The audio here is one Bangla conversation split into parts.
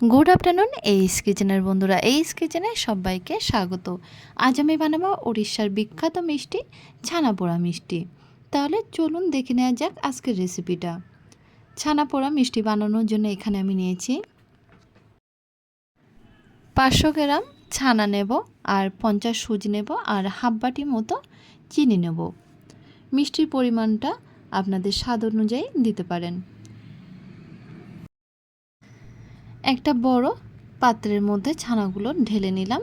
গুড আফটারনুন এইস কিচেনের বন্ধুরা। এইস কিচেনে সবাইকে স্বাগত। আজ আমি বানাবো উড়িষ্যার বিখ্যাত মিষ্টি ছানা পোড়া মিষ্টি। তাহলে চলুন দেখে নেওয়া যাক আজকের রেসিপিটা। ছানা পোড়া মিষ্টি বানানোর জন্য এখানে আমি নিয়েছি পাঁচশো গ্রাম ছানা নেব আর পঞ্চাশ সুজি নেব আর হাফ বাটি মতো চিনি নেব। মিষ্টির পরিমাণটা আপনাদের স্বাদ অনুযায়ী দিতে পারেন। একটা বড় পাত্রের মধ্যে ছানাগুলো ঢেলে নিলাম।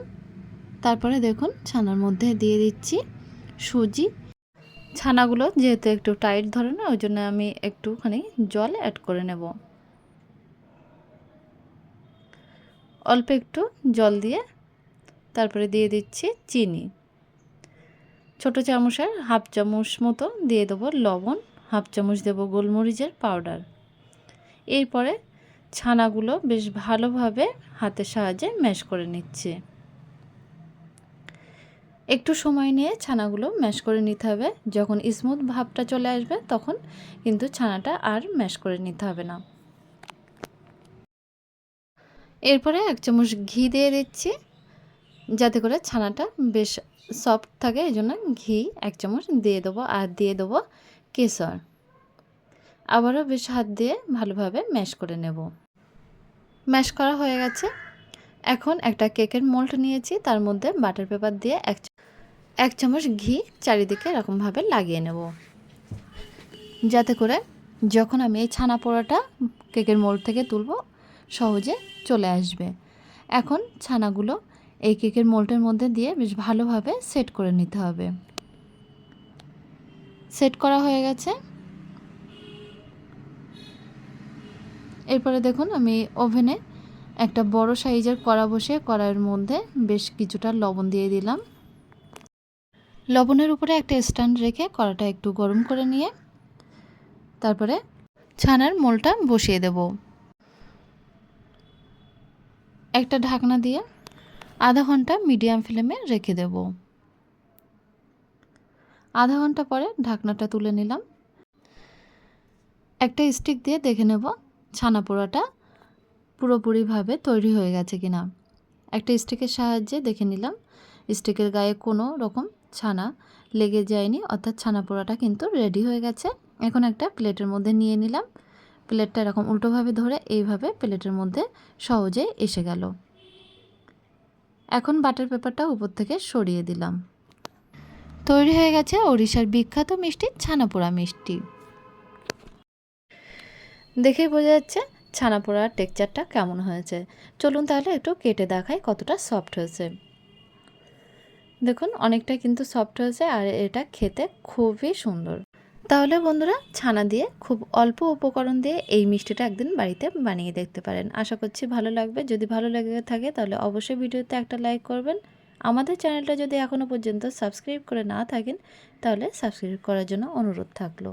তারপরে দেখুন, ছানার মধ্যে দিয়ে দিচ্ছি সুজি। ছানাগুলো যেহেতু একটু টাইট ধরে না, ওই জন্য আমি একটুখানি জল অ্যাড করে নেব। অল্প একটু জল দিয়ে তারপরে দিয়ে দিচ্ছি চিনি। ছোট চামচের হাফ চামচ মতো দিয়ে দেবো লবণ, হাফ চামচ দেবো গোলমরিচের পাউডার। এরপরে ছানাগুলো বেশ ভালোভাবে হাতের সাহায্যে ম্যাশ করে নিচ্ছে। একটু সময় নিয়ে ছানাগুলো ম্যাশ করে নিতে হবে। যখন স্মুথ ভাবটা চলে আসবে, তখন কিন্তু ছানাটা আর ম্যাশ করে নিতে হবে না। এরপরে এক চামচ ঘি দিয়ে দিচ্ছি, যাতে করে ছানাটা বেশ সফট থাকে। এই জন্য ঘি এক চামচ দিয়ে দেবো, আর দিয়ে দেবো কেশর। আবারও বেশ হাত দিয়ে ভালোভাবে ম্যাশ করে নেব। ম্যাশ করা হয়ে গেছে। এখন একটা কেকের মোল্ড নিয়েছি, তার মধ্যে বাটার পেপার দিয়ে এক এক চামচ ঘি চারিদিকে এরকমভাবে লাগিয়ে নেব। যাতে করে যখন আমি এই ছানা পোড়াটা কেকের মোল্ড থেকে তুলব, সহজে চলে আসবে। এখন ছানাগুলো এই কেকের মোল্ডের মধ্যে দিয়ে বেশ ভালোভাবে সেট করে নিতে হবে। সেট করা হয়ে গেছে। এরপরে দেখুন, আমি ওভেনে একটা বড় সাইজের কড়া বসে কড়াইয়ের মধ্যে বেশ কিছুটা লবণ দিয়ে দিলাম। লবণের উপরে একটা স্ট্যান্ড রেখে কড়াটা একটু গরম করে নিয়ে তারপরে ছানার মোলটা বসিয়ে দেব। একটা ঢাকনা দিয়ে আধা ঘণ্টা মিডিয়াম ফ্লেমে রেখে দেব। আধা ঘণ্টা পরে ঢাকনাটা তুলে নিলাম। একটা স্টিক দিয়ে দেখে নেব ছানা পোড়াটা পুরোপুরিভাবে তৈরি হয়ে গেছে কিনা। একটা স্টিকের সাহায্যে দেখে নিলাম। স্টিকের গায়ে কোনো রকম ছানা লেগে যায়নি, অর্থাৎ ছানা পোড়াটা কিন্তু রেডি হয়ে গেছে। এখন একটা প্লেটের মধ্যে নিয়ে নিলাম। প্লেটটা এরকম উল্টোভাবে ধরে এইভাবে প্লেটের মধ্যে সহজে এসে গেল। এখন বাটার পেপারটা উপর থেকে সরিয়ে দিলাম। তৈরি হয়ে গেছে ওড়িশার বিখ্যাত মিষ্টি ছানা পোড়া মিষ্টি। দেখেই বোঝা যাচ্ছে ছানা পোড়ার টেক্সচারটা কেমন হয়েছে। চলুন তাহলে একটু কেটে দেখাই কতটা সফট হয়েছে। দেখুন, অনেকটা কিন্তু সফট হয়েছে আর এটা খেতে খুবই সুন্দর। তাহলে বন্ধুরা, ছানা দিয়ে খুব অল্প উপকরণ দিয়ে এই মিষ্টিটা একদিন বাড়িতে বানিয়ে দেখতে পারেন। আশা করছি ভালো লাগবে। যদি ভালো লেগে থাকে তাহলে অবশ্যই ভিডিওতে একটা লাইক করবেন। আমাদের চ্যানেলটা যদি এখনও পর্যন্ত সাবস্ক্রাইব করে না থাকেন, তাহলে সাবস্ক্রাইব করার জন্য অনুরোধ থাকল।